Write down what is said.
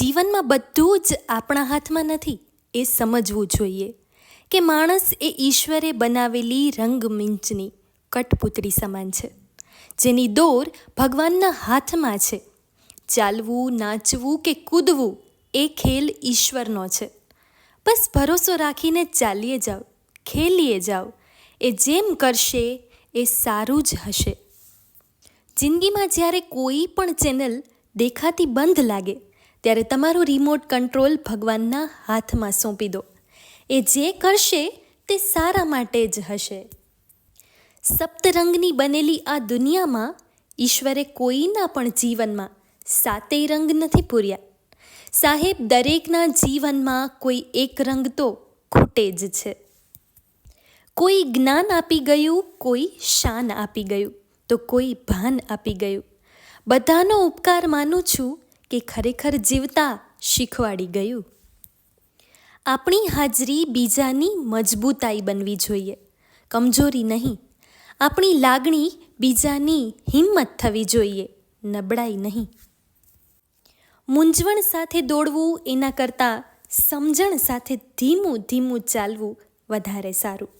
જીવનમાં બધું જ આપણા હાથમાં નથી, એ સમજવું જોઈએ કે માણસ એ ઈશ્વરે બનાવેલી રંગમિંચની કઠપૂતળી સમાન છે, જેની દોર ભગવાનના હાથમાં છે. ચાલવું, નાચવું કે કૂદવું એ ખેલ ઈશ્વરનો છે. બસ ભરોસો રાખીને ચાલીએ જાઓ, ખેલીએ જાઓ, એ જેમ કરશે એ સારું જ હશે. જિંદગીમાં જ્યારે કોઈ પણ ચેનલ દેખાતી બંધ લાગે ત્યારે તમારો રિમોટ કંટ્રોલ ભગવાનના હાથમાં સોંપી દો. એ જે કરશે તે સારા માટે જ હશે. સપ્તરંગની બનેલી આ દુનિયામાં ઈશ્વરે કોઈના પણ જીવનમાં સાતેય રંગ નથી પૂર્યા. સાહેબ, દરેકના જીવનમાં કોઈ એક રંગ તો ખૂટે જ છે. કોઈ જ્ઞાન આપી ગયું, કોઈ શાન આપી ગયું, તો કોઈ ભાન આપી ગયું. બધાનો ઉપકાર માનું છું કે ખરેખર જીવતા શીખવાડી ગયું. આપણી હાજરી બીજાની મજબૂતાઈ બનવી જોઈએ. કમજોરી નહીં. આપણી લાગણી બીજાની હિંમત થવી જોઈએ. નબળાઈ નહીં. મૂંઝવણ સાથે દોડવું એના કરતાં સમજણ સાથે ધીમું ધીમું ચાલવું વધારે સારું.